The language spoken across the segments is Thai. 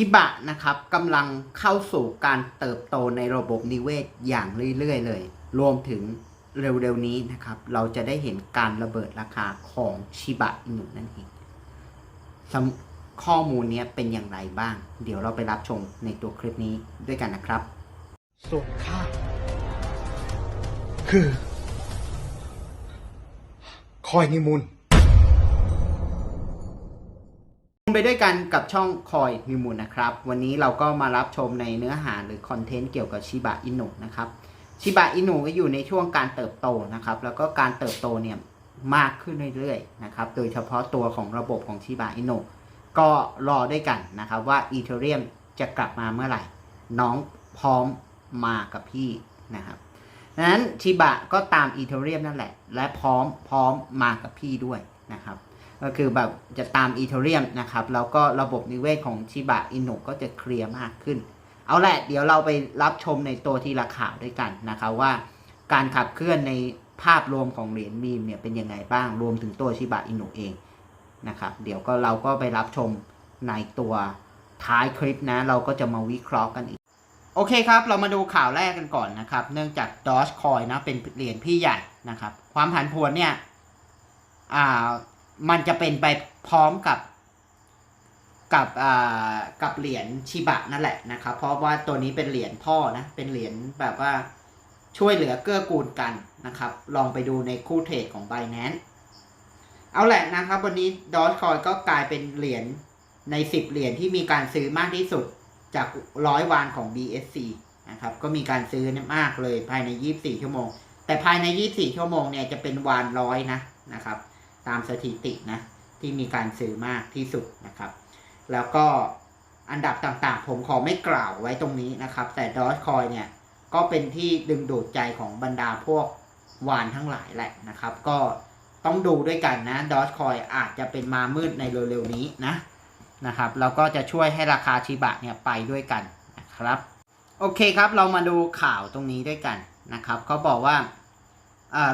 ชิบะนะครับกำลังเข้าสู่การเติบโตในระบบนิเวศอย่างเรื่อยๆเลย รวมถึงเร็วๆนี้นะครับ เราจะได้เห็นการระเบิดราคาของชิบะอินุนั่นเองข้อมูลนี้เป็นอย่างไรบ้าง เดี๋ยวเราไปรับชมในตัวคลิปนี้ด้วยกันนะครับ ส่วนข้าคือ คอยนิมุน ไปด้วยกันกับช่องคอยมิมูลนะครับ วันนี้เราก็มารับชมในเนื้อหาหรือคอนเทนต์เกี่ยวกับชิบะอินุนะครับชิบะอินุก็อยู่ในช่วงการเติบโตนะครับ แล้วก็การเติบโตเนี่ยมากขึ้นเรื่อยๆนะครับ โดยเฉพาะตัวของระบบของชิบะอินุก็รอด้วยกันนะครับว่าอีเทเรียมจะกลับมาเมื่อไหร่ น้องพร้อมมากับพี่นะครับดังนั้นชิบะก็ตามอีเทเรียมนั่นแหละ และพร้อมพร้อมมากับพี่ด้วยนะครับ ก็คือแบบจะตามอีเทเรียมนะครับ แล้วก็ระบบนิเวศของชิบะอินุก็จะเคลียร์มากขึ้น เอาแหละเดี๋ยวเราไปรับชมในตัวทีละข่าวด้วยกันนะครับว่าการขับเคลื่อนในภาพรวมของเหรียญมีมเนี่ยเป็นยังไงบ้าง รวมถึงตัวชิบะอินุเองนะครับ เดี๋ยวก็เราก็ไปรับชมในตัวท้ายคลิปนะ เราก็จะมาวิเคราะห์กันอีก โอเคครับ เรามาดูข่าวแรกกันก่อนนะครับ เนื่องจาก Dogecoin นะเป็นเหรียญพี่ใหญ่นะครับ ความผันผวนเนี่ยอ่า มันจะเป็นไปพร้อมกับกับอ่ากับเหรียญชิบะนั่นแหละนะครับ เพราะว่าตัวนี้เป็นเหรียญพ่อนะ เป็นเหรียญแบบว่าช่วยเหลือเกื้อกูลกันนะครับ ลองไปดูในคู่เทรดของ b บ n a n c e เอาแหละนะครับ วันนี้ดอ g คอยก็กลายเป็นเหรียญใน 10 เหรียญที่มีการซื้อมากที่สุดจากร้อยวานของ BSC นะครับ ก็มีการซื้อมากเลยภายใน 24 ชั่วโมง แต่ภายใน 24 ชั่วโมงเนี่ยจะเป็นวานร้อยนะนะครับ ตามสถิตินะที่มีการซื้อมากที่สุดนะครับ แล้วก็อันดับต่างๆ ผมขอไม่กล่าวไว้ตรงนี้นะครับ แต่ดอ g คอยเนี่ยก็เป็นที่ดึงดูดใจของบรรดาพวกวานทั้งหลายแหละนะครับ ก็ต้องดูด้วยกันนะดอ g คอยอาจจะเป็นมามืดในเร็วๆนี้นะนะครับแล้วก็จะช่วยให้ราคาชิบะเนี่ยไปด้วยกันนะครับ โอเคครับเรามาดูข่าวตรงนี้ด้วยกันนะครับเขาบอกว่าอ่า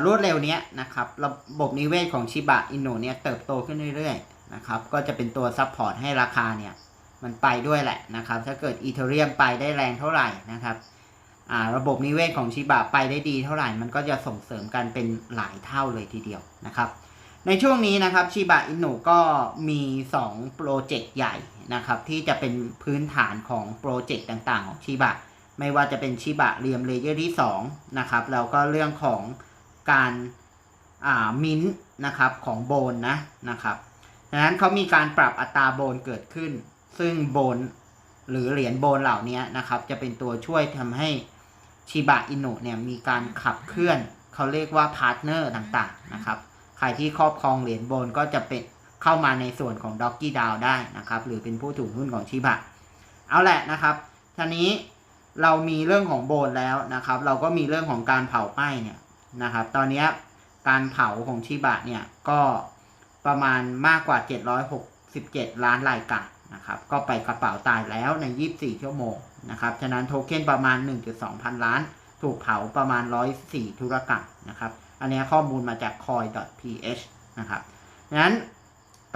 รวดเร็วเนี้ยนะครับระบบนิเวศของชิบะอินโนเนี่ยเติบโตขึ้นเรื่อยๆนะครับก็จะเป็นตัวซัพพอร์ตให้ราคาเนี่ยมันไปด้วยแหละนะครับถ้าเกิดอีเทเรียมไปได้แรงเท่าไหร่นะครับระบบนิเวศของชิบะไปได้ดีเท่าไหร่ มันก็จะส่งเสริมกันเป็นหลายเท่าเลยทีเดียวนะครับในช่วงนี้นะครับชิบะอินโนก็มี 2 โปรเจกต์ใหญ่นะครับที่จะเป็นพื้นฐานของโปรเจกต์ต่างๆ ของชิบะไม่ว่าจะเป็นชิบะเรียมเลเยอร์ที่2นะครับแล้วก็เรื่องของ การมิ้นต์นะครับของโบนนะนะครับดังนั้นเขามีการปรับอัตราโบนเกิดขึ้น ซึ่งโบนหรือเหรียญโบนเหล่านี้นะครับ จะเป็นตัวช่วยทำให้ชิบะอินุเนี่ยมีการขับเคลื่อนเขาเรียกว่าพาร์ทเนอร์ต่างๆนะครับ ใครที่ครอบครองเหรียญโบนก็จะเป็นเข้ามาในส่วนของด็อกกี้ดาวได้นะครับ หรือเป็นผู้ถือหุ้นของชิบะเอาแหละนะครับทีนี้เรามีเรื่องของโบนแล้วนะครับ เราก็มีเรื่องของการเผาไหม้เนี่ย นะครับ ตอนนี้การเผาของชิบะเนี่ยก็ประมาณมากกว่า 767 ล้านรายการนะครับ ก็ไปกระเป๋าตายแล้วใน 24 ชั่วโมงนะครับ ฉะนั้นโทเค็นประมาณ 1.2 พันล้าน ถูกเผาประมาณ 104 ธุรกรรมนะครับ อันนี้ข้อมูลมาจาก coin.ph นะครับดังนั้น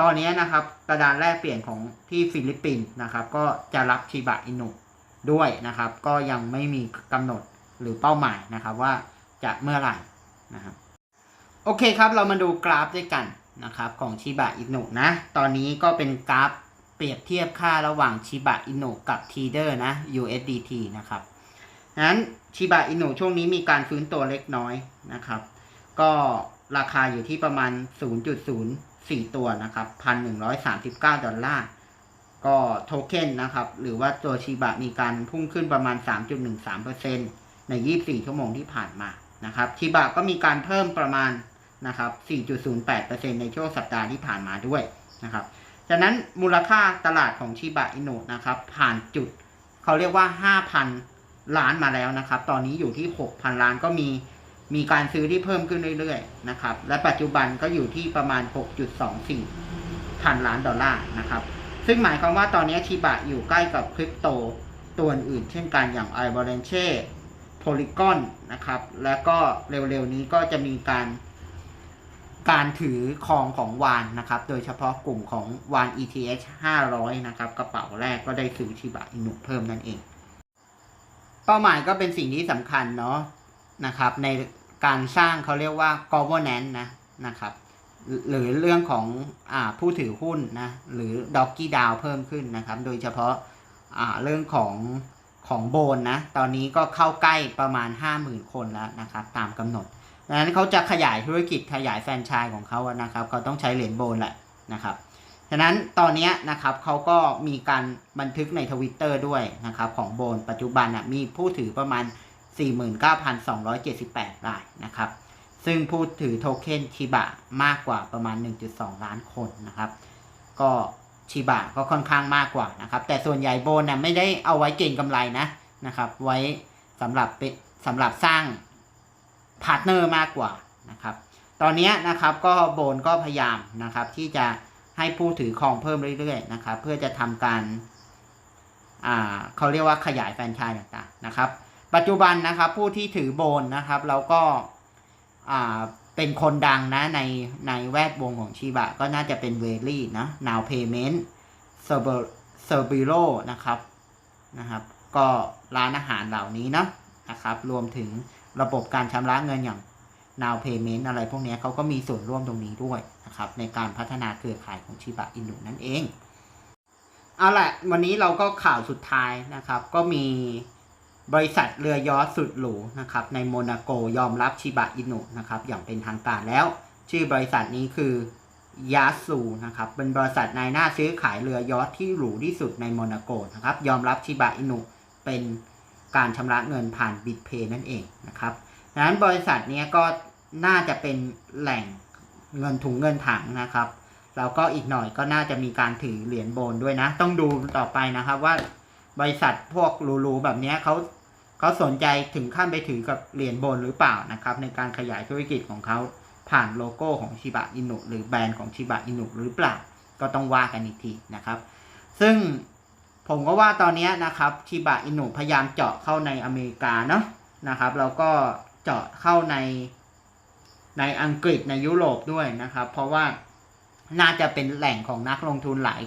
ตอนนี้นะครับกระดานแลกเปลี่ยนของที่ฟิลิปปินส์นะครับ ก็จะรับชิบะอินุด้วยนะครับ ก็ยังไม่มีกำหนดหรือเป้าหมายนะครับว่า จะเมื่อไหร่นะครับโอเคครับเรามาดูกราฟด้วยกันนะครับของชิบะอินุนะ ตอนนี้ก็เป็นกราฟเปรียบเทียบค่าระหว่างชิบะอินุกับทีเดอร์นะ USDT นะครับนั้นชิบะอินุช่วงนี้มีการฟื้นตัวเล็กน้อยนะครับ ก็ราคาอยู่ที่ประมาณ 0.04 ตัวนะครับ 1,139 ดอลลาร์ ก็โทเค็นนะครับ หรือว่าตัวชิบะมีการพุ่งขึ้นประมาณ 3.13%ใน 24 ชั่วโมงที่ผ่านมา นะครับชิบะก็มีการเพิ่มประมาณนะครับ 4.08%ในช่วงสัปดาห์ที่ผ่านมาด้วยนะครับจากนั้นมูลค่าตลาดของชิบะอินุนะครับผ่านจุดเขาเรียกว่า 5,000 ล้านมาแล้วนะครับ ตอนนี้อยู่ที่ 6,000 ล้านก็มีมีการซื้อที่เพิ่มขึ้นเรื่อยๆนะครับ และปัจจุบันก็อยู่ที่ประมาณ 6.24 พันล้านดอลลาร์นะครับ ซึ่งหมายความว่าตอนนี้ชิบะอยู่ใกล้กับคริปโตตัวอื่นเช่นกันอย่าง i v a l a n c e โพ ลิกอนนะครับ แล้วก็เร็วๆนี้ก็จะมีการ การถือครองของวานนะครับ โดยเฉพาะกลุ่มของวาน ETH 500 นะครับ กระเป๋าแรกก็ได้ซื้อชิบะอินุเพิ่มนั่นเอง เป้าหมายก็เป็นสิ่งที่สำคัญเนาะนะครับ ในการสร้างเขาเรียกว่า governance นะนะครับ หรือเรื่องของอผู้ถือหุ้นนะ หรือด็อกกี้ดาวเพิ่มขึ้นนะครับ โดยเฉพาะเรื่องของ ของโบนนะ ตอนนี้ก็เข้าใกล้ประมาณ 50,000 คนแล้วนะครับ ตามกำหนดดังนั้นเขาจะขยายธุรกิจขยายแฟรนไชส์ของเขานะครับ เขาต้องใช้เหรียญโบนแหละนะครับฉะนั้นตอนนี้นะครับเขาก็มีการบันทึกในทวิตเตอร์ด้วยนะครับของโบนปัจจุบันอะมีผู้ถือประมาณ 49,278 รายนะครับ ซึ่งผู้ถือโทเค็นชิบะมากกว่าประมาณ 1.2 ล้านคนนะครับ ก็ ชิบะก็ค่อนข้างมากกว่านะครับ แต่ส่วนใหญ่โบนนะไม่ได้เอาไว้เก็งกำไรนะนะครับ ไว้สำหรับเป็นสำหรับสร้างพาร์ทเนอร์มากกว่านะครับ ตอนนี้นะครับก็โบนก็พยายามนะครับ ที่จะให้ผู้ถือครองเพิ่มเรื่อยๆนะครับ เพื่อจะทำการอ่าเขาเรียกว่าขยายแฟรนไชส์ต่างๆนะครับ ปัจจุบันนะครับผู้ที่ถือโบนนะครับแล้วก็อ่า เป็นคนดังนะในในแวดวงของชิบะก็น่าจะเป็นเวลี่นะ Now Payment s e r b e r o นะครับนะครับ ก็ร้านอาหารเหล่านี้นะนะครับ รวมถึงระบบการชำระเงินอย่าง Now Payment อะไรพวกนี้เขาก็มีส่วนร่วมตรงนี้ด้วยนะครับ ในการพัฒนาเครือข่ายของชิบะอินุนั่นเองเอาละวันนี้เราก็ข่าวสุดท้ายนะครับ ก็มี บริษัทเรือยอชสุดหรูนะครับในโมนาโกยอมรับชิบะอินุนะครับอย่างเป็นทางการแล้ว ชื่อบริษัทนี้คือยาสูนะครับเป็นบริษัทนายหน้าซื้อขายเรือยอชที่หรูที่สุดในโมนาโกนะครับยอมรับชิบะอินุเป็นการชำระเงินผ่านบิตเพย์นั่นเองนะครับดังนั้นบริษัทนี้ก็น่าจะเป็นแหล่งเงินถุงเงินถังนะครับแล้วก็อีกหน่อยก็น่าจะมีการถือเหรียญโบนด้วยนะ ต้องดูต่อไปนะครับว่าบริษัทพวกหรูๆแบบนี้เขา เขาสนใจถึงขั้นไปถือกับเหรียญโบนหรือเปล่านะครับ ในการขยายธุรกิจของเขาผ่านโลโก้ของชิบะอินุหรือแบรนด์ของชิบะอินุหรือเปล่า ก็ต้องว่ากันอีกทีนะครับ ซึ่งผมก็ว่าตอนนี้นะครับชิบะอินุพยายามเจาะเข้าในอเมริกาเนาะนะครับแล้วก็เจาะเข้าในในอังกฤษในยุโรปด้วยนะครับ เพราะว่าน่าจะเป็นแหล่งของนักลงทุนหลาย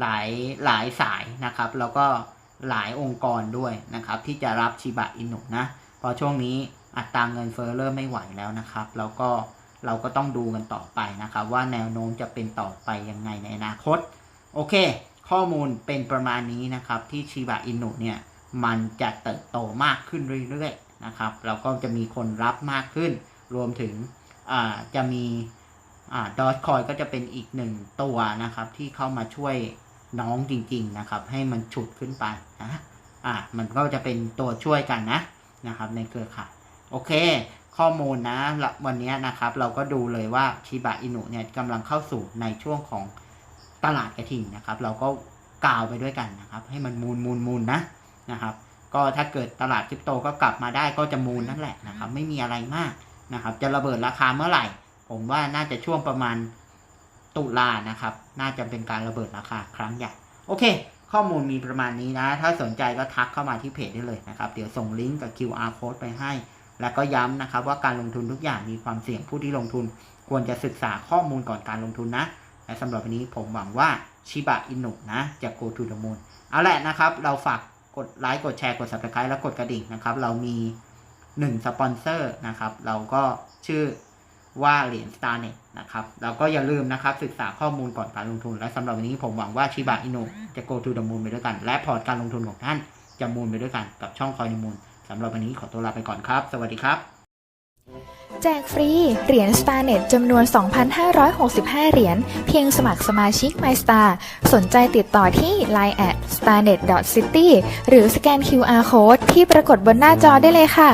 หลายหลายสายนะครับ แล้วก็ หลายองค์กรด้วยนะครับที่จะรับชิบะอินุนะเพราะช่วงนี้อัตราเงินเฟ้อเริ่มไม่ไหวแล้วนะครับแล้วก็เราก็ต้องดูกันต่อไปนะครับ ว่าแนวโน้มจะเป็นต่อไปยังไงในอนาคต โอเค ข้อมูลเป็นประมาณนี้นะครับ ที่ชิบะอินุเนี่ยมันจะเติบโตมากขึ้นเรื่อยๆนะครับแล้วก็จะมีคนรับมากขึ้น รวมถึงจะมีดอทคอยก็จะเป็นอีกหนึ่งตัวนะครับที่เข้ามาช่วย น้องจริงๆนะครับ ให้มันฉุดขึ้นไปนะอ่ามันก็จะเป็นตัวช่วยกันนะนะครับ ในเครือข่ายโอเค ข้อมูลนะละวันนี้นะครับ เราก็ดูเลยว่าชิบะอินุเนี่ยกำลังเข้าสู่ในช่วงของตลาดกระถิ่นนะครับ เราก็กล่าวไปด้วยกันนะครับ ให้มันมูลมูลมูลนะนะครับ ก็ถ้าเกิดตลาดคริปโตก็กลับมาได้ก็จะมูลนั่นแหละนะครับ ไม่มีอะไรมากนะครับ จะระเบิดราคาเมื่อไหร่ ผมว่าน่าจะช่วงประมาณ ตุลานะครับ น่าจะเป็นการระเบิดราคาครั้งใหญ่ โอเค ข้อมูลมีประมาณนี้นะ ถ้าสนใจก็ทักเข้ามาที่เพจได้เลยนะครับ เดี๋ยวส่งลิงก์กับ QR code ไปให้ แล้วก็ย้ำนะครับว่าการลงทุนทุกอย่างมีความเสี่ยงผู้ที่ลงทุน ควรจะศึกษาข้อมูลก่อนการลงทุนนะ และสำหรับวันนี้ผมหวังว่าชิบะอินุนะจะ go to the moon เอาแหละนะครับ เราฝากกดไลค์กดแชร์กด subscribe แล้วกดกระดิ่งนะครับ เรามี 1 สปอนเซอร์นะครับ เราก็ชื่อ ว่าเหรียญ StarNet นะครับแล้วก็อย่าลืมนะครับศึกษาข้อมูลก่อนการลงทุน และสำหรับวันนี้ผมหวังว่าชิบะอินุจะ go to the moon ไปด้วยกัน และพอร์ตการลงทุนของท่านจะมูลไปด้วยกันกับช่องคอยนิมูลสำหรับวันนี้ขอตัวลาไปก่อนครับ สวัสดีครับแจกฟรี เหรียญ StarNet จำนวน 2,565 เหรียญ เพียงสมัครสมาชิก MyStar สนใจติดต่อที่ line at starnet.city หรือสแกน QR Code ที่ปรากฏบนหน้าจอได้เลยค่ะ